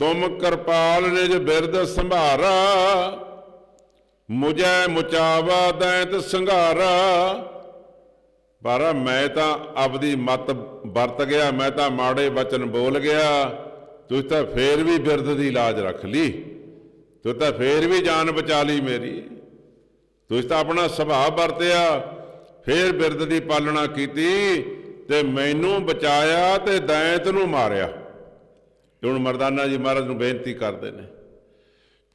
ਤੁਮ ਕਿਰਪਾਲ ਨਿਜ ਬਿਰਦ ਸੰਭਾਰਾ, ਮੁਝੈ ਮੁਚਾਵਾ ਦੈਂਤ ਸੰਘਾਰਾ। ਪਰ ਮੈਂ ਤਾਂ ਆਪਦੀ ਮਤ ਵਰਤ ਗਿਆ, ਮੈਂ ਤਾਂ ਮਾੜੇ ਵਚਨ ਬੋਲ ਗਿਆ। ਤੂੰ ਤਾਂ ਫੇਰ ਵੀ ਬਿਰਦ ਦੀ ਲਾਜ ਰੱਖ ਲਈ। ਤੂੰ ਤਾਂ ਫੇਰ ਵੀ ਜਾਨ ਬਚਾ ਲਈ ਮੇਰੀ। ਤੁਸੀਂ ਤਾਂ ਆਪਣਾ ਸੁਭਾਅ ਵਰਤਿਆ, ਫੇਰ ਬਿਰਦ ਦੀ ਪਾਲਣਾ ਕੀਤੀ ਤੇ ਮੈਨੂੰ ਬਚਾਇਆ ਤੇ ਦੈਂਤ ਨੂੰ ਮਾਰਿਆ। ਤੇ ਹੁਣ ਮਰਦਾਨਾ ਜੀ ਮਹਾਰਾਜ ਨੂੰ ਬੇਨਤੀ ਕਰਦੇ ਨੇ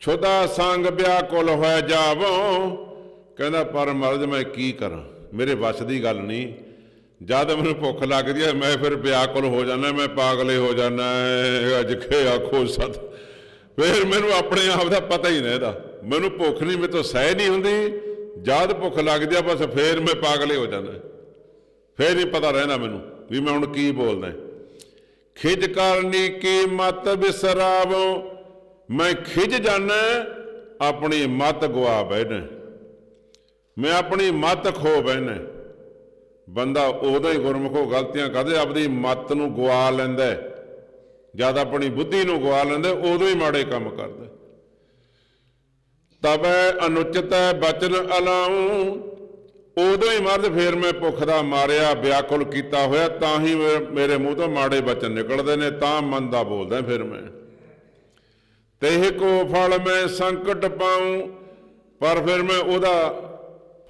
ਛੋਦਾ ਸੰਗ ਵਿਆਕੁਲ ਹੋਇਆ ਜਾਵੋ, ਕਹਿੰਦਾ ਪਰ ਮਹਾਰਾਜ ਮੈਂ ਕੀ ਕਰਾਂ, ਮੇਰੇ ਵੱਸ ਦੀ ਗੱਲ ਨਹੀਂ, ਜਦ ਮੈਨੂੰ ਭੁੱਖ ਲੱਗਦੀ ਹੈ ਮੈਂ ਫਿਰ ਵਿਆਕੁਲ ਹੋ ਜਾਂਦਾ, ਮੈਂ ਪਾਗਲੇ ਹੋ ਜਾਂਦਾ, ਅੱਜ ਖੇ ਆਖੋ ਸਤ, ਫਿਰ ਮੈਨੂੰ ਆਪਣੇ ਆਪ ਦਾ ਪਤਾ ਹੀ ਨਹੀਂ ਇਹਦਾ, ਮੈਨੂੰ ਭੁੱਖ ਨਹੀਂ, ਮੇਰੇ ਤੋਂ ਸਹਿ ਨਹੀਂ ਹੁੰਦੀ, ਜਦ ਭੁੱਖ ਲੱਗਦੀ ਆ ਬਸ ਫਿਰ ਮੈਂ ਪਾਗਲੇ ਹੋ ਜਾਂਦਾ, ਫਿਰ ਨਹੀਂ ਪਤਾ ਰਹਿੰਦਾ ਮੈਨੂੰ ਵੀ ਮੈਂ ਹੁਣ ਕੀ ਬੋਲਦਾ। ਖਿਜ ਕਰਨੀ ਕੀ ਮਤ ਬਿਸਰਾਵੋ? ਮੈਂ ਖਿਜ ਜਾਣਾ, ਆਪਣੀ ਮਤ ਗਵਾ ਬੈਠਾ ਮੈਂ ਆਪਣੀ ਮਤ ਖੋ ਬੈਠਾ ਬੰਦਾ ਉਦੋਂ ਹੀ ਗੁਰਮੁਖੋ ਗਲਤੀਆਂ ਕਰਦੇ ਆਪਣੀ ਮਤ ਨੂੰ ਗਵਾ ਲੈਂਦਾ ਜਦ ਆਪਣੀ ਬੁੱਧੀ ਨੂੰ ਗਵਾ ਲੈਂਦਾ ਉਦੋਂ ਹੀ ਮਾੜੇ ਕੰਮ ਕਰਦਾ ਤਬੈ ਅਨੁਚਿਤ ਬਚਨ ਅਲਾਉ ਉਦੋਂ ਹੀ ਮਰਦ ਫੇਰ ਮੈਂ ਭੁੱਖ ਦਾ ਮਾਰਿਆ, ਵਿਆਕੁਲ ਕੀਤਾ ਹੋਇਆ, ਤਾਂ ਹੀ ਮੇ- ਮੇਰੇ ਮੂੰਹ ਤੋਂ ਮਾੜੇ ਬਚਨ ਨਿਕਲਦੇ ਨੇ, ਤਾਂ ਮਨ ਦਾ ਬੋਲਦਾ ਫਿਰ ਮੈਂ। ਤੇਹ ਕੋ ਫਲ ਮੈਂ ਸੰਕਟ ਪਾਉ, ਪਰ ਫਿਰ ਮੈਂ ਉਹਦਾ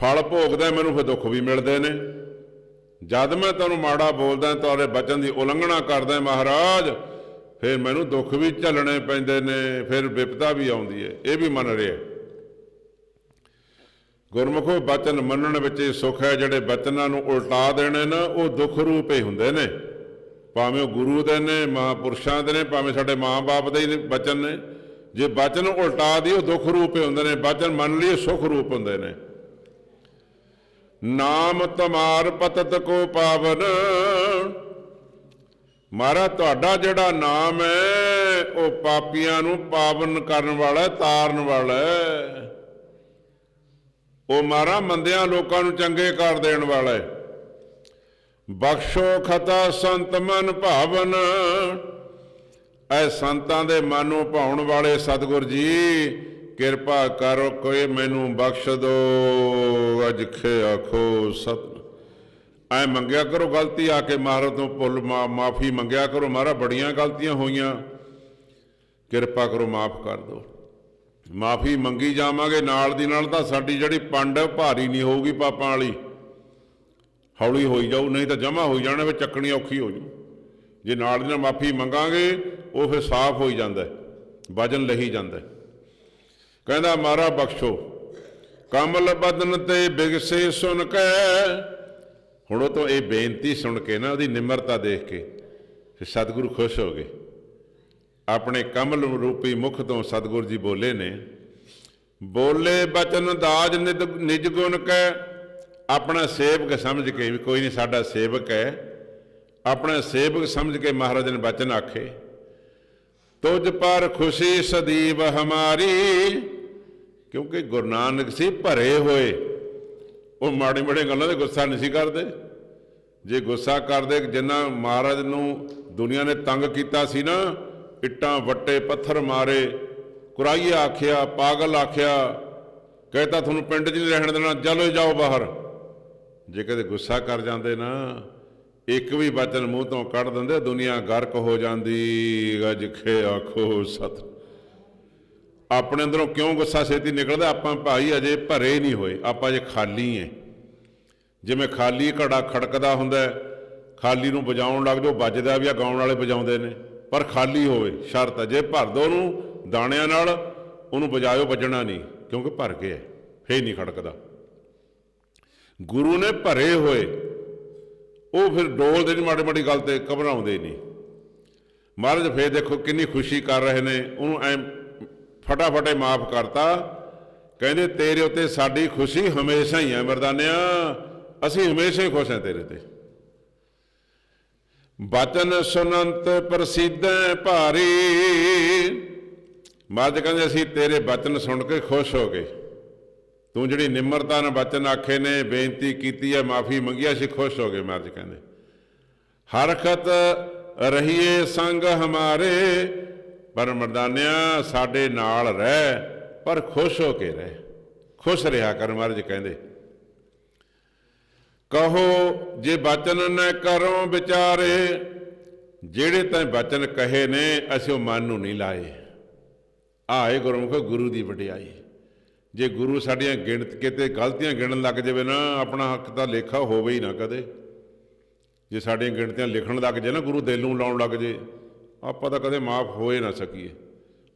ਫਲ ਭੋਗਦਾ, ਮੈਨੂੰ ਫਿਰ ਦੁੱਖ ਵੀ ਮਿਲਦੇ ਨੇ। ਜਦ ਮੈਂ ਤੁਹਾਨੂੰ ਮਾੜਾ ਬੋਲਦਾ, ਤੁਹਾਡੇ ਬਚਨ ਦੀ ਉਲੰਘਣਾ ਕਰਦਾ, ਮਹਾਰਾਜ, ਫਿਰ ਮੈਨੂੰ ਦੁੱਖ ਵੀ ਝੱਲਣੇ ਪੈਂਦੇ ਨੇ, ਫਿਰ ਵਿਪਤਾ ਵੀ ਆਉਂਦੀ ਹੈ, ਇਹ ਵੀ ਮੰਨ ਰਿਹਾ। ਗੁਰਮੁਖੋ ਬਚਨ ਮੰਨਣ ਵਿੱਚ ਇਹ ਸੁੱਖ ਹੈ, ਜਿਹੜੇ ਬਚਨਾਂ ਨੂੰ ਉਲਟਾ ਦੇਣੇ ਨਾ, ਉਹ ਦੁੱਖ ਰੂਪ ਹੀ ਹੁੰਦੇ ਨੇ। ਭਾਵੇਂ ਉਹ ਗੁਰੂ ਦੇ ਨੇ, ਮਹਾਂਪੁਰਸ਼ਾਂ ਦੇ ਨੇ, ਭਾਵੇਂ ਸਾਡੇ ਮਾਂ-ਬਾਪ ਦੇ ਹੀ ਬਚਨ ਨੇ। ਜੇ ਬਚਨ ਉਲਟਾ ਦੀ, ਉਹ ਦੁੱਖ ਰੂਪ ਹੀ ਹੁੰਦੇ ਨੇ। ਬਚਨ ਮੰਨ ਲਈ ਸੁੱਖ ਰੂਪ ਹੁੰਦੇ ਨੇ। ਨਾਮ ਤਮਾਰ ਪਤਤ ਕੋ ਪਾਵਨ। ਮਾਰਾ ਤੁਹਾਡਾ ਜਿਹੜਾ ਨਾਮ ਹੈ, ਉਹ ਪਾਪੀਆਂ ਨੂੰ ਪਾਵਨ ਕਰਨ ਵਾਲਾ ਤਾਰਨ ਵਾਲਾ ਹੈ। ਉਹ ਮਾਰਾ ਮੰਦਿਆਂ ਲੋਕਾਂ ਨੂੰ ਚੰਗੇ ਕਰ ਦੇਣ ਵਾਲਾ। ਹੈ ਬਖਸ਼ੋ ਖਤਾ ਸੰਤ ਮਨ ਭਾਵਨ। ਐ ਸੰਤਾਂ ਦੇ ਮਨ ਨੂੰ ਭਾਉਣ ਵਾਲੇ ਸਤਿਗੁਰ ਜੀ, ਕਿਰਪਾ ਕਰੋ ਕੋਈ ਮੈਨੂੰ ਬਖਸ਼ ਦੋ। ਅਜ ਖੇ ਆਖੋ ਸਤ ਐ ਮੰਗਿਆ ਕਰੋ ਗਲਤੀ, ਆ ਕੇ ਮਹਾਰਾਜ ਤੋਂ ਭੁੱਲ ਮਾਫੀ ਮੰਗਿਆ ਕਰੋ। ਮਹਾਰਾਜ ਬੜੀਆਂ ਗਲਤੀਆਂ ਹੋਈਆਂ। ਕਿਰਪਾ ਕਰੋ ਮਾਫ ਕਰ ਦਿਓ। ਮਾਫੀ ਮੰਗੀ ਜਾਵਾਂਗੇ ਨਾਲ ਦੀ ਨਾਲ ਤਾਂ ਸਾਡੀ ਜਿਹੜੀ ਪੰਡ ਹੈ, ਭਾਰੀ ਨਹੀਂ ਹੋਊਗੀ ਪਾਪਾਂ ਵਾਲੀ। ਹੌਲੀ ਹੋਈ ਜਾਊ ਨਹੀਂ ਤਾਂ ਜਮਾ ਹੋਈ ਜਾਣਾ ਫਿਰ ਚੱਕਣੀ ਔਖੀ ਹੋ ਜੂ ਜੇ ਨਾਲ ਦੀ ਨਾਲ ਮਾਫੀ ਮੰਗਾਂਗੇ ਉਹ ਫਿਰ ਸਾਫ਼ ਹੋਈ ਜਾਂਦਾ ਵਜਨ ਲਹੀ ਜਾਂਦਾ ਕਹਿੰਦਾ ਮਾਰਾ ਬਖਸ਼ੋ ਕਮਲ ਬਦਨ ਤੇ ਬਿਗਸੇ ਸੁਣ ਕੇ। ਹੁਣ ਉਹ ਤੋਂ ਇਹ ਬੇਨਤੀ ਸੁਣ ਕੇ ਨਾ ਉਹਦੀ ਨਿਮਰਤਾ ਦੇਖ ਕੇ ਫਿਰ ਸਤਿਗੁਰੂ ਖੁਸ਼ ਹੋ ਗਏ। ਆਪਣੇ ਕਮਲ ਰੂਪੀ ਮੁਖ ਤੋਂ ਸਤਿਗੁਰੂ ਜੀ ਬੋਲੇ ਨੇ, ਬੋਲੇ ਬਚਨ ਦਾਜ ਨਿਦ- ਨਿਜ ਗੁਣ ਕੈ, ਆਪਣਾ ਸੇਵਕ ਸਮਝ ਕੇ, ਵੀ ਕੋਈ ਨਹੀਂ ਸਾਡਾ ਸੇਵਕ ਹੈ, ਆਪਣਾ ਸੇਵਕ ਸਮਝ ਕੇ ਮਹਾਰਾਜ ਨੇ ਬਚਨ ਆਖੇ, ਤੁਝ ਪਰ ਖੁਸ਼ੀ ਸਦੀਵ ਹਮਾਰੀ, ਕਿਉਂਕਿ ਗੁਰੂ ਨਾਨਕ ਸੀ ਭਰੇ ਹੋਏ, ਉਹ ਮਾੜੀ ਮਾੜੀ ਗੱਲਾਂ ਤੇ ਗੁੱਸਾ ਨਹੀਂ ਸੀ ਕਰਦੇ, ਜੇ ਗੁੱਸਾ ਕਰਦੇ ਜਿੰਨਾ ਮਹਾਰਾਜ ਨੂੰ ਦੁਨੀਆ ਨੇ ਤੰਗ ਕੀਤਾ ਸੀ ਨਾ ਇੱਟਾਂ ਵੱਟੇ, ਪੱਥਰ ਮਾਰੇ। ਕੁਰਾਈਆ ਆਖਿਆ, ਪਾਗਲ ਆਖਿਆ ਕਹਿੰਦਾ ਤੁਹਾਨੂੰ ਪਿੰਡ 'ਚ ਨਹੀਂ ਰਹਿਣ ਦੇਣਾ ਚਲੋ ਜਾਓ ਬਾਹਰ। ਜੇ ਕਦੇ ਗੁੱਸਾ ਕਰ ਜਾਂਦੇ ਨਾ, ਇੱਕ ਵੀ ਬਚਨ ਮੂੰਹ ਤੋਂ ਕੱਢ ਦਿੰਦੇ, ਦੁਨੀਆ ਗਰਕ ਹੋ ਜਾਂਦੀ। ਗੱਜ ਖੇ ਆਖੋ ਸਤ। ਆਪਣੇ ਅੰਦਰੋਂ ਕਿਉਂ ਗੁੱਸਾ ਛੇਤੀ ਨਿਕਲਦਾ? ਆਪਾਂ ਭਾਈ ਅਜੇ ਭਰੇ ਨਹੀਂ ਹੋਏ, ਆਪਾਂ ਅਜੇ ਖਾਲੀ ਐ ਜਿਵੇਂ ਖਾਲੀ ਘੜਾ ਖੜਕਦਾ ਹੁੰਦਾ, ਖਾਲੀ ਨੂੰ ਵਜਾਉਣ ਲੱਗ ਜਾਓ, ਵੱਜਦਾ ਵੀ ਆ, ਗਾਉਣ ਵਾਲੇ ਵਜਾਉਂਦੇ ਨੇ। ਪਰ ਖਾਲੀ ਹੋਵੇ, ਸ਼ਰਤ ਹੈ, ਜੇ ਭਰ ਦੋ ਉਹਨੂੰ ਦਾਣਿਆਂ ਨਾਲ, ਉਹਨੂੰ ਵਜਾਇਓ ਵੱਜਣਾ ਨਹੀਂ, ਕਿਉਂਕਿ ਭਰ ਗਿਆ, ਫੇਰ ਨਹੀਂ ਖੜਕਦਾ। ਗੁਰੂ ਨੇ ਭਰੇ ਹੋਏ, ਉਹ ਫਿਰ ਡੋਲਦੇ ਨਹੀਂ ਮਾੜੀ ਮਾੜੀ ਗੱਲ ਤੇ ਘਬਰਾਉਂਦੇ ਨਹੀਂ। ਮਹਾਰਾਜ ਫੇਰ ਦੇਖੋ ਕਿੰਨੀ ਖੁਸ਼ੀ ਕਰ ਰਹੇ ਨੇ, ਉਹਨੂੰ ਐ ਫਟਾਫਟੇ ਮਾਫ ਕਰਤਾ, ਕਹਿੰਦੇ, ਤੇਰੇ ਉੱਤੇ ਸਾਡੀ ਖੁਸ਼ੀ ਹਮੇਸ਼ਾ ਹੀ ਹੈ ਮਰਦਾਨਿਆ, ਅਸੀਂ ਹਮੇਸ਼ਾ ਹੀ ਖੁਸ਼ ਹਾਂ ਤੇਰੇ ਤੇ। ਬਚਨ ਸੁਨੰਤ ਪ੍ਰਸਿੱਧ ਭਾਰੀ। ਮਹਾਰਾਜ ਕਹਿੰਦੇ, ਅਸੀਂ ਤੇਰੇ ਬਚਨ ਸੁਣ ਕੇ ਖੁਸ਼ ਹੋ ਗਏ। ਤੂੰ ਜਿਹੜੀ ਨਿਮਰਤਾ ਨਾਲ ਬਚਨ ਆਖੇ ਨੇ, ਬੇਨਤੀ ਕੀਤੀ ਹੈ, ਮਾਫੀ ਮੰਗੀ ਅਸੀਂ ਖੁਸ਼ ਹੋ ਗਏ, ਮਹਾਰਾਜ ਕਹਿੰਦੇ। ਹਰਖਤ ਰਹੀਏ ਸੰਗ ਹਮਾਰੇ, ਪਰ ਮਰਦਾਨਿਆ, ਸਾਡੇ ਨਾਲ ਰਹਿ, ਪਰ ਖੁਸ਼ ਹੋ ਕੇ ਰਹਿ। ਖੁਸ਼ ਰਿਹਾ ਕਰ, ਮਹਾਰਾਜ ਕਹਿੰਦੇ। ਕਹੋ ਜੇ ਬਚਨ ਨ ਕਰੋ ਵਿਚਾਰੇ, ਜਿਹੜੇ ਤੈਂ ਬਚਨ ਕਹੇ ਨੇ, ਅਸੀਂ ਉਹ ਮਨ ਨੂੰ ਨਹੀਂ ਲਾਏ। ਆਏ ਗੁਰਮੁਖ ਗੁਰੂ ਦੀ ਵਡਿਆਈ। ਜੇ ਗੁਰੂ ਸਾਡੀਆਂ ਗਿਣਤ, ਕਿਤੇ ਗਲਤੀਆਂ ਗਿਣਨ ਲੱਗ ਜਾਵੇ ਨਾ, ਆਪਣਾ ਹੱਕ ਦਾ ਲੇਖਾ ਹੋਵੇ ਹੀ ਨਾ ਕਦੇ। ਜੇ ਸਾਡੀਆਂ ਗਿਣਤੀਆਂ ਲਿਖਣ ਲੱਗ ਜੇ ਨਾ, ਗੁਰੂ ਦਿਲ ਨੂੰ ਲਾਉਣ ਲੱਗ ਜੇ ਆਪਾਂ ਤਾਂ ਕਦੇ ਮਾਫ ਹੋਏ ਨਾ ਸਕੀਏ।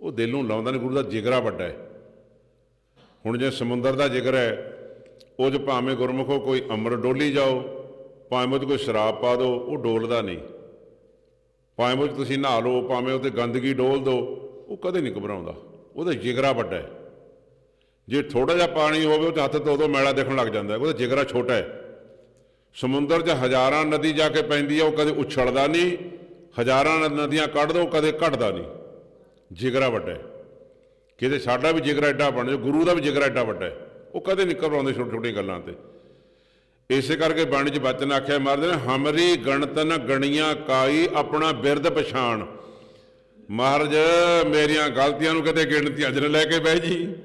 ਉਹ ਦਿਲ ਨੂੰ ਲਾਉਂਦਾ ਨਹੀਂ ਗੁਰੂ ਦਾ ਜਿਗਰਾ ਵੱਡਾ ਹੈ। ਹੁਣ ਜੇ ਸਮੁੰਦਰ ਦਾ ਜਿਗਰ ਹੈ ਉਹ 'ਚ ਭਾਵੇਂ ਗੁਰਮੁਖੋ ਕੋਈ ਅੰਮ੍ਰਿਤ ਡੋਲੀ ਜਾਓ, ਭਾਵੇਂ ਉਹ 'ਚ ਕੋਈ ਸ਼ਰਾਬ ਪਾ ਦਿਓ, ਉਹ ਡੋਲਦਾ ਨਹੀਂ। ਭਾਵੇਂ ਉਹ ਤੁਸੀਂ ਨਹਾ ਲਓ, ਭਾਵੇਂ ਉਹ ਤੇ ਗੰਦਗੀ ਡੋਲ ਦਿਓ, ਉਹ ਕਦੇ ਨਹੀਂ ਘਬਰਾਉਂਦਾ। ਉਹਦਾ ਜਿਗਰਾ ਵੱਡਾ ਹੈ। ਜੇ ਥੋੜਾ ਜਿਹਾ ਪਾਣੀ ਹੋਵੇ ਉਹ 'ਚ ਹੱਥ ਤੋਂ ਉਦੋਂ ਮੈਲਾ ਦੇਖਣ ਲੱਗ ਜਾਂਦਾ ਉਹਦਾ ਜਿਗਰਾ ਛੋਟਾ ਹੈ। ਸਮੁੰਦਰ 'ਚ ਹਜ਼ਾਰਾਂ ਨਦੀ ਜਾ ਕੇ ਪੈਂਦੀ ਹੈ, ਉਹ ਕਦੇ ਉਛਲਦਾ ਨਹੀਂ। ਹਜ਼ਾਰਾਂ ਨਦੀਆਂ ਕੱਢ ਦੋ ਕਦੇ ਘਟਦਾ ਨਹੀਂ। ਜਿਗਰਾ ਵੱਡਾ ਹੈ। ਕਿਤੇ ਸਾਡਾ ਵੀ ਜਿਗਰਾ ਐਡਾ ਬਣ ਜਾ ਗੁਰੂ ਦਾ ਵੀ ਜਿਗਰਾ ਐਡਾ ਵੱਡਾ ਹੈ। ਉਹ ਕਦੇ ਨਹੀਂ ਘਬਰਾਉਂਦੇ ਛੋਟੀ ਛੋਟੀ ਗੱਲਾਂ ਤੇ। ਇਸੇ ਕਰਕੇ ਬਾਣੀ 'ਚ ਬਚਨ ਆਖਿਆ ਮਹਾਰਾਜ ਨੇ, ਹਮਰੀ ਗਣਤਨ ਗਣੀਆਂ ਕਾਈ ਆਪਣਾ ਬਿਰਦ ਪਛਾਣ। ਮਹਾਰਾਜ, ਮੇਰੀਆਂ ਗਲਤੀਆਂ ਨੂੰ ਕਦੇ ਗਿਣਤੀ ਅੱਜ ਨਾ ਲੈ ਕੇ ਬਹਿ ਜੀ।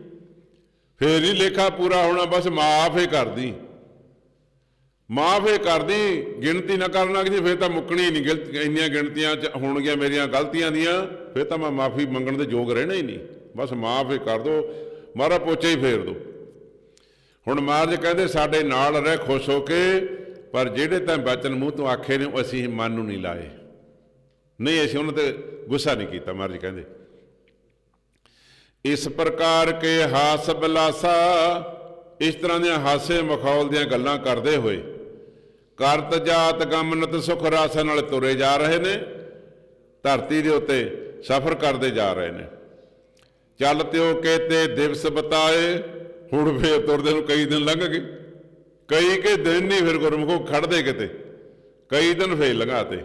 ਫੇਰ ਹੀ ਲੇਖਾ ਪੂਰਾ ਹੋਣਾ, ਬਸ ਮਾਫ ਹੀ ਕਰਦੀ। ਮਾਫ ਹੀ ਕਰਦੀ, ਗਿਣਤੀ ਨਾ ਕਰਨਾ ਕਿ ਜੀ, ਫੇਰ ਤਾਂ ਮੁੱਕਣੀ ਨਹੀਂ ਗਿਲਤ ਇੰਨੀਆਂ ਗਿਣਤੀਆਂ ਚ ਹੋਣਗੀਆਂ ਮੇਰੀਆਂ ਗਲਤੀਆਂ ਦੀਆਂ, ਫੇਰ ਤਾਂ ਮੈਂ ਮਾਫੀ ਮੰਗਣ ਦੇ ਯੋਗ ਰਹਿਣਾ ਹੀ ਨਹੀਂ। ਬਸ ਮਾਫ ਹੀ ਕਰ ਦੋ। ਮਾਰਾ ਪੋਚੇ ਹੀ ਫੇਰ ਦੋ। ਹੁਣ ਮਹਾਰਾਜ ਕਹਿੰਦੇ ਸਾਡੇ ਨਾਲ ਰਹਿ ਖੁਸ਼ ਹੋ ਕੇ, ਪਰ ਜਿਹੜੇ ਤਾਂ ਬਚਨ ਮੂੰਹ ਤੋਂ ਆਖੇ ਨੇ, ਉਹ ਅਸੀਂ ਮਨ ਨੂੰ ਨਹੀਂ ਲਾਏ। ਨਹੀਂ, ਅਸੀਂ ਉਹਨਾਂ ਤੇ ਗੁੱਸਾ ਨਹੀਂ ਕੀਤਾ, ਮਹਾਰਾਜ ਕਹਿੰਦੇ। ਇਸ ਪ੍ਰਕਾਰ ਕੇ ਹਾਸ ਬਲਾਸਾ, ਇਸ ਤਰ੍ਹਾਂ ਦੀਆਂ ਹਾਸੇ ਮਖੌਲ ਦੀਆਂ ਗੱਲਾਂ ਕਰਦੇ ਹੋਏ, ਕਰਤ ਜਾਤ ਗਮਨਤ ਸੁਖ ਰਸ ਨਾਲ ਤੁਰੇ ਜਾ ਰਹੇ ਨੇ, ਧਰਤੀ ਦੇ ਉੱਤੇ ਸਫ਼ਰ ਕਰਦੇ ਜਾ ਰਹੇ ਨੇ। ਚੱਲ ਤਿਓ ਕਹਤੇ ਦਿਵਸ ਬਤਾਏ ਹੁਣ ਫੇਰ ਤੁਰਦੇ ਨੂੰ ਕਈ ਦਿਨ ਲੰਘ ਗਏ। ਕਈ ਕੇ ਦਿਨ ਨਹੀਂ ਫਿਰ ਗੁਰਮੁਖੋ ਖੜਦੇ ਕਿਤੇ। ਕਈ ਦਿਨ ਫੇਰ ਲੰਘਾਤੇ।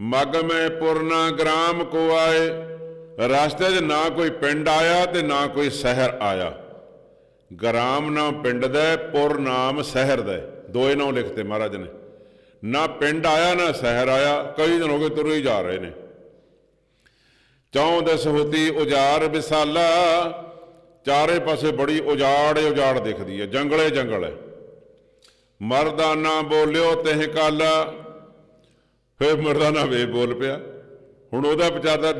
ਮਗ ਮੈਂ ਪੁਰਨਾ ਗ੍ਰਾਮ ਕੋ ਆਏ। ਰਸਤੇ 'ਚ ਨਾ ਕੋਈ ਪਿੰਡ ਆਇਆ ਤੇ ਨਾ ਕੋਈ ਸ਼ਹਿਰ ਆਇਆ। ਗ੍ਰਾਮ ਨਾਮ ਪਿੰਡ ਦਾ, ਪੁਰ ਨਾਮ ਸ਼ਹਿਰ ਦਾ। ਹੈ। ਦੋਏ ਨਾਮ ਲਿਖਤੇ ਮਹਾਰਾਜ ਨੇ। ਨਾ ਪਿੰਡ ਆਇਆ, ਨਾ ਸ਼ਹਿਰ ਆਇਆ। ਕਈ ਦਿਨ ਹੋ ਗਏ ਤੁਰੇ ਹੀ ਜਾ ਰਹੇ ਨੇ। ਚੌਂ ਦਸ ਹੋਤੀ ਉਜਾਰ ਵਿਸਾਲਾ। ਚਾਰੇ ਪਾਸੇ ਬੜੀ ਉਜਾੜ ਉਜਾੜ ਦਿਖਦੀ ਹੈ ਜੰਗਲੇ ਜੰਗਲ ਹੈ ਮਰਦਾਨਾ ਬੋਲਿਓ ਤਿਹ ਕਾਲਾ। ਫਿਰ ਮਰਦਾਨਾ ਵੇ ਬੋਲ ਪਿਆ। ਹੁਣ ਉਹਦਾ ਵਿਚਾਰਾ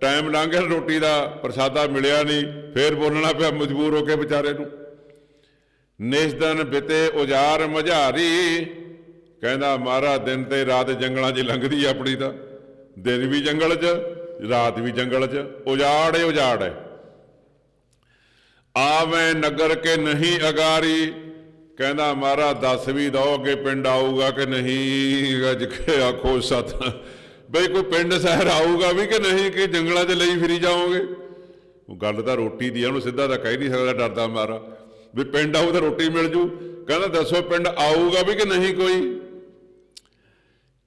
ਟਾਈਮ ਲੰਘ ਗਿਆ, ਰੋਟੀ ਦਾ ਪ੍ਰਸਾਦਾ ਮਿਲਿਆ ਨਹੀਂ, ਫੇਰ ਬੋਲਣਾ ਪਿਆ ਮਜਬੂਰ ਹੋ ਕੇ ਵਿਚਾਰੇ ਨੂੰ। ਨਿਸ਼ਦਨ ਬਿਤੇ ਉਜਾਰ ਮਝਾਰੀ, ਕਹਿੰਦਾ ਮਾਰਾ ਦਿਨ ਤੇ ਰਾਤ ਜੰਗਲਾਂ 'ਚ ਲੰਘਦੀ ਆਪਣੀ ਤਾਂ। ਦਿਨ ਵੀ ਜੰਗਲ 'ਚ, ਰਾਤ ਵੀ ਜੰਗਲ 'ਚ। ਉਜਾੜ ਹੀ ਉਜਾੜ ਹੈ ਆਵੇਂ ਨਗਰ ਕੇ ਨਹੀਂ ਅਗਾਰੀ। ਕਹਿੰਦਾ ਮਾਰਾ ਦੱਸ ਵੀ ਦੋ ਕਿ ਪਿੰਡ ਆਊਗਾ ਕਿ ਨਹੀਂ? ਗੱਜ ਕੇ ਆਖੋ, ਸਤ। ਬਈ ਕੋਈ ਪਿੰਡ ਸ਼ਹਿਰ ਆਊਗਾ ਵੀ ਕਿ ਨਹੀਂ? ਕਿ ਜੰਗਲਾਂ 'ਚ ਲਈ ਫਿਰੀ ਜਾਓਗੇ? ਉਹ ਗੱਲ ਤਾਂ ਰੋਟੀ ਦੀ ਆ, ਉਹਨੂੰ ਸਿੱਧਾ ਤਾਂ ਕਹਿ ਨਹੀਂ ਸਕਦਾ ਡਰਦਾ ਮਾਰਾ ਵੀ ਪਿੰਡ ਆਊ ਤਾਂ ਰੋਟੀ ਮਿਲ ਜੂ। ਕਹਿੰਦਾ ਦੱਸੋ ਪਿੰਡ ਆਊਗਾ ਵੀ ਕਿ ਨਹੀਂ ਕੋਈ?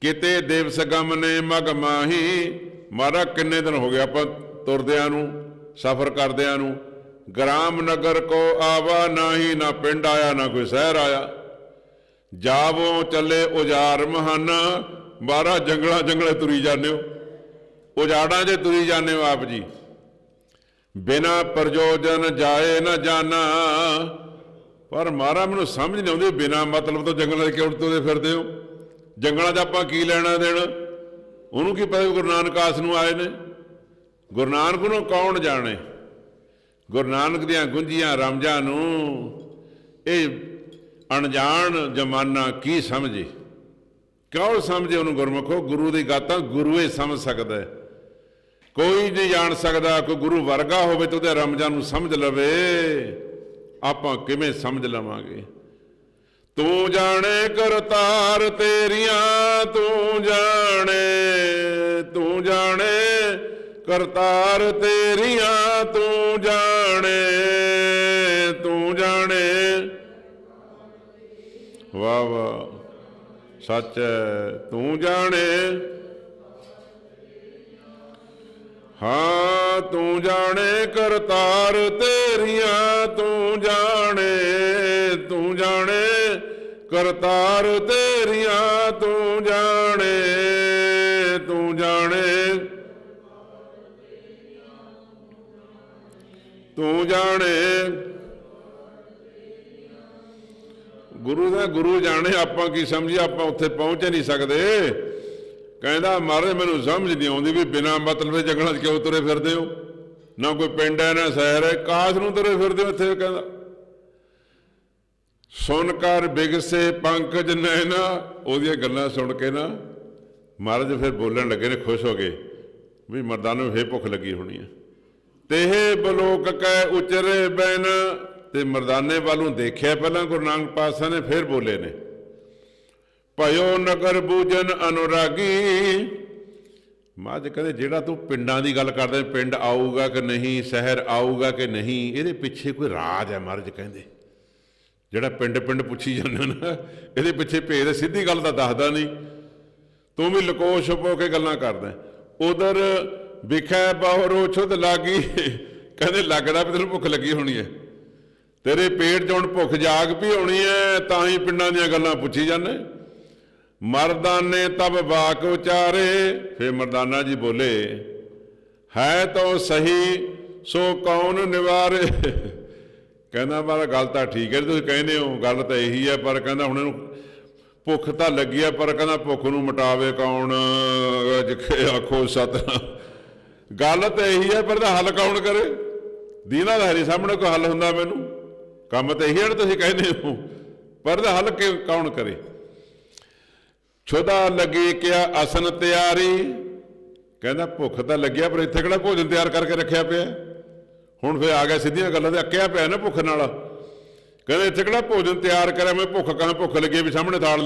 ਕਿਤੇ ਦਿਵਸ ਗਮ ਨੇ ਮਗ ਮਾਹੀ। ਮਾਰਾ ਕਿੰਨੇ ਦਿਨ ਹੋ ਗਏ ਆਪਾਂ ਤੁਰਦਿਆਂ ਨੂੰ, ਸਫ਼ਰ ਕਰਦਿਆਂ ਨੂੰ। ਗ੍ਰਾਮ ਨਗਰ ਕੋ ਆਵਾ ਨਾਹੀ, ਨਾ ਪਿੰਡ ਆਇਆ, ਨਾ ਕੋਈ ਸ਼ਹਿਰ ਆਇਆ। ਜਾਵੋ, ਚੱਲੇ ਉਜਾਰ ਮਹਾਨਾ ਮਾਰਾ ਜੰਗਲਾਂ ਜੰਗਲੇ ਤੁਰੀ ਜਾਂਦੇ ਹੋ। ਉਜਾੜਾਂ 'ਚ ਤੁਰੀ ਜਾਂਦੇ ਹੋ ਆਪ ਜੀ। ਬਿਨਾ ਪ੍ਰਯੋਜਨ ਜਾਏ ਨਾ ਜਾਣਾ। ਪਰ ਮਾਰਾ ਮੈਨੂੰ ਸਮਝ ਨਹੀਂ ਆਉਂਦੀ, ਬਿਨਾ ਮਤਲਬ ਤੋਂ ਜੰਗਲਾਂ 'ਚ ਕਿਉਂ ਤੁਰੇ ਫਿਰਦੇ ਹੋ? ਜੰਗਲਾਂ 'ਚ ਆਪਾਂ ਕੀ ਲੈਣਾ ਦੇਣਾ? ਉਹਨੂੰ ਕੀ ਪਤਾ ਗੁਰੂ ਨਾਨਕ ਆਸ ਨੂੰ ਆਏ ਨੇ? ਗੁਰੂ ਨਾਨਕ ਨੂੰ ਕੌਣ ਜਾਣੇ? ਗੁਰੂ ਨਾਨਕ ਦੀਆਂ ਗੁੰਜੀਆਂ ਰਮਜਾਂ ਨੂੰ ਇਹ ਅਣਜਾਣ ਜਮਾਨਾ ਕੀ ਸਮਝੇ? ਕਿਉਂ ਸਮਝੇ ਉਹਨੂੰ ਗੁਰਮਖੋ? ਗੁਰੂ ਦੀ ਗਾਤਾਂ ਗੁਰੂ ਹੀ ਸਮਝ ਸਕਦਾ ਹੈ। ਕੋਈ ਨਹੀਂ ਜਾਣ ਸਕਦਾ ਕੋਈ ਗੁਰੂ ਵਰਗਾ ਹੋਵੇ ਤੇ ਉਹਦੇ ਰਮਜਾਂ ਨੂੰ ਸਮਝ ਲਵੇ। ਆਪਾਂ ਕਿਵੇਂ ਸਮਝ ਲਵਾਂਗੇ? ਤੂੰ ਜਾਣੇ ਕਰਤਾਰ ਤੇਰੀਆਂ, ਤੂੰ ਜਾਣੇ ਤੂੰ ਜਾਣੇ ਕਰਤਾਰ ਤੇਰੀਆਂ ਤੂੰ ਜਾਣੇ ਤੂੰ ਜਾਣੇ। ਵਾਹ ਵਾਹ। ਸੱਚ ਹੈ, ਤੂੰ ਜਾਣੇ। ਹਾਂ ਤੂੰ ਜਾਣੇ ਕਰਤਾਰ ਤੇਰੀਆਂ ਤੂੰ ਜਾਣੇ ਤੂੰ ਜਾਣੇ। ਕਰਤਾਰ ਤੇਰੀਆਂ ਤੂੰ ਜਾਣੇ। ਤੂੰ ਜਾਣੇ। ਗੁਰੂ ਦਾ ਗੁਰੂ ਜਾਣੇ, ਆਪਾਂ ਕੀ ਸਮਝੀ ਆਪਾਂ ਉੱਥੇ ਪਹੁੰਚ ਨਹੀਂ ਸਕਦੇ। ਕਹਿੰਦਾ, ਮਹਾਰਾਜ, ਮੈਨੂੰ ਸਮਝ ਨਹੀਂ ਆਉਂਦੀ ਵੀ ਬਿਨਾ ਮਤਲਬ ਦੇ ਜੰਗਲਾਂ 'ਚ ਕਿਉਂ ਤੁਰੇ ਫਿਰਦੇ ਹੋ? ਨਾ ਕੋਈ ਪਿੰਡ ਹੈ, ਨਾ ਸ਼ਹਿਰ ਹੈ। ਕਾਸ਼ ਨੂੰ ਤੁਰੇ ਫਿਰਦੇ ਹੋ ਇੱਥੇ ਕਹਿੰਦਾ। ਸੁਣ ਕਰ ਬਿਗਸੇ ਪੰਕਜ ਨੈਣਾ। ਉਹਦੀਆਂ ਗੱਲਾਂ ਸੁਣ ਕੇ ਨਾ ਮਹਾਰਾਜ ਫਿਰ ਬੋਲਣ ਲੱਗੇ ਨੇ, ਖੁਸ਼ ਹੋ ਗਏ ਵੀ ਮਰਦਾਂ ਨੂੰ ਫੇਰ ਭੁੱਖ ਲੱਗੀ ਹੋਣੀ ਹੈ। ਤੇਹੇ ਬਲੋਕ ਕੈ ਉਚਰੇ ਬੈਨ। ਤੇ ਮਰਦਾਨੇ ਵੱਲ ਨੂੰ ਦੇਖਿਆ ਪਹਿਲਾਂ ਗੁਰੂ ਨਾਨਕ ਪਾਤਸ਼ਾਹ ਨੇ, ਫਿਰ ਬੋਲੇ ਨੇ। ਭਇਓ ਨਗਰ ਬੂਜਨ ਅਨੁਰਾਗੀ। ਮਾਜ ਕਹਿੰਦੇ, ਜਿਹੜਾ ਤੂੰ ਪਿੰਡਾਂ ਦੀ ਗੱਲ ਕਰਦਾ, ਪਿੰਡ ਆਊਗਾ ਕਿ ਨਹੀਂ, ਸ਼ਹਿਰ ਆਊਗਾ ਕਿ ਨਹੀਂ, ਇਹਦੇ ਪਿੱਛੇ ਕੋਈ ਰਾਜ ਹੈ ਮਹਾਰਾਜ ਕਹਿੰਦੇ। ਜਿਹੜਾ ਪਿੰਡ ਪਿੰਡ ਪੁੱਛੀ ਜਾਂਦਾ ਨਾ, ਇਹਦੇ ਪਿੱਛੇ ਭੇਦ ਸਿੱਧੀ ਗੱਲ ਤਾਂ ਦੱਸਦਾ ਨਹੀਂ। ਤੂੰ ਵੀ ਲਕੋ ਛੁਪੋ ਕੇ ਗੱਲਾਂ ਕਰਦਾ। ਉਧਰ ਵਿਖੈ ਬਹੁ ਰੋਛੁਦ ਲਾਗੀ। ਕਹਿੰਦੇ, ਲੱਗਦਾ ਵੀ ਤੈਨੂੰ ਭੁੱਖ ਲੱਗੀ ਹੋਣੀ ਹੈ ਤੇਰੇ ਪੇਟ 'ਚ ਹੁਣ ਭੁੱਖ ਜਾਗ ਵੀ ਹੋਣੀ ਹੈ ਤਾਂ ਹੀ ਪਿੰਡਾਂ ਦੀਆਂ ਗੱਲਾਂ ਪੁੱਛੀ ਜਾਂਦੇ। ਮਰਦਾਨੇ ਤਬ ਬਾਕ ਉਚਾਰੇ ਫੇ ਮਰਦਾਨਾ ਜੀ ਬੋਲੇ, ਹੈ ਤੋ ਸਹੀ, ਸੋ ਕੌਣ ਨਿਵਾਰੇ? ਕਹਿੰਦਾ ਪਰ ਗੱਲ ਤਾਂ ਠੀਕ ਹੈ ਤੁਸੀਂ ਕਹਿੰਦੇ ਹੋ, ਗੱਲ ਤਾਂ ਇਹੀ ਹੈ ਪਰ ਕਹਿੰਦਾ, ਹੁਣ ਇਹਨੂੰ ਭੁੱਖ ਤਾਂ ਲੱਗੀ ਹੈ ਪਰ ਕਹਿੰਦਾ, ਭੁੱਖ ਨੂੰ ਮਟਾਵੇ ਕੌਣ? ਜਿਖੇ ਆਖੋ ਸਤਨਾਮ। ਗੱਲ ਤਾਂ ਇਹੀ ਹੈ ਪਰ ਇਹਦਾ ਹੱਲ ਕੌਣ ਕਰੇ? ਦੀਨਾ ਦਾ ਹਰੀ ਸਾਹਮਣੇ ਕੋਈ ਹੱਲ ਹੁੰਦਾ ਮੈਨੂੰ? ਕੰਮ ਤਾਂ ਇਹੀ ਹੈ ਜਿਹੜਾ ਤੁਸੀਂ ਕਹਿੰਦੇ ਹੋ। ਪਰ ਇਹਦਾ ਹੱਲ ਕਿ, ਕੌਣ ਕਰੇ? ਛੋਦਾ ਲੱਗੀ ਕਿਆ ਅਸਨ ਤਿਆਰੀ? ਕਹਿੰਦਾ ਭੁੱਖ ਤਾਂ ਲੱਗਿਆ, ਪਰ ਇੱਥੇ ਕਿਹੜਾ ਭੋਜਨ ਤਿਆਰ ਕਰਕੇ ਰੱਖਿਆ ਪਿਆ? ਹੁਣ ਫੇਰ ਆ ਗਿਆ ਸਿੱਧੀਆਂ ਗੱਲਾਂ ਤੇ ਅੱਕਿਆ ਪਿਆ ਨਾ ਭੁੱਖ ਨਾਲ। ਕਹਿੰਦਾ ਇੱਥੇ ਕਿਹੜਾ ਭੋਜਨ ਤਿਆਰ ਕਰਿਆ? ਮੈਂ ਭੁੱਖ ਕਾਂ ਭੁੱਖ ਲੱਗੀ ਵੀ ਸਾਹਮਣੇ ਥਾਲ